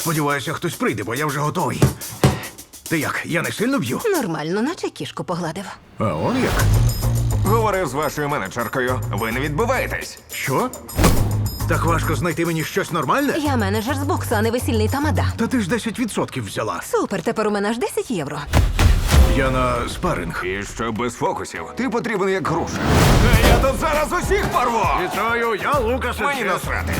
Сподіваюся, хтось прийде, бо я вже готовий. Ти як? Я не сильно б'ю? Нормально, наче кішку погладив. А он як? Говорив з вашою менеджеркою. Ви не відбиваєтесь. Що? Так важко знайти мені щось нормальне? Я менеджер з боксу, а не весільний тамада. Та ти ж 10% взяла. Супер, тепер у мене аж 10 євро. Я на спаринг. І що без фокусів. Ти потрібен як груша. Та я тут зараз усіх порву! Вітаю, я Лукас. Мені насрати.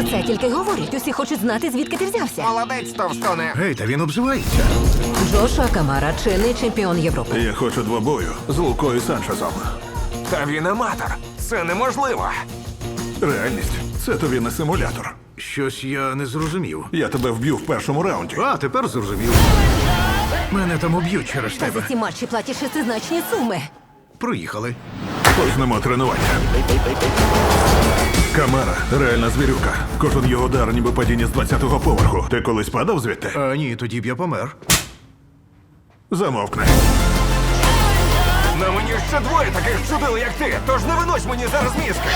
Про це тільки говорять. Усі хочуть знати, звідки ти взявся. Молодець, товстоне. Гей, та він обзивається. Джошуа Камара, чинний чемпіон Європи. Я хочу двобою з Лукою Санчезом. Та він аматор. Це неможливо. Реальність це тобі не симулятор. Щось я не зрозумів. Я тебе вб'ю в першому раунді. А, тепер зрозумів. Мене там уб'ють через Та за ці матчі платять шестизначні суми. Проїхали. Почнемо тренування. Камара реальна звірюка. Кожен його удар, ніби падіння з 20-го поверху. Ти колись падав звідти? А ні, тоді б я помер. Замовкни. На мені ще двоє таких чудил, як ти. Тож не винось мені зараз мізки.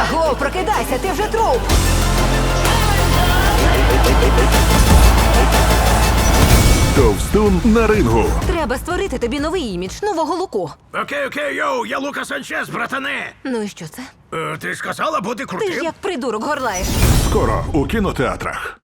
Аго, прокидайся, ти вже труп! Товстун на рингу. Треба створити тобі новий імідж, нового луку. Окей, окей, йоу, я Лука Санчес, братане. Ну і що це? Е, ти сказала бути Ти ж як придурок горлаєш. Скоро у кінотеатрах.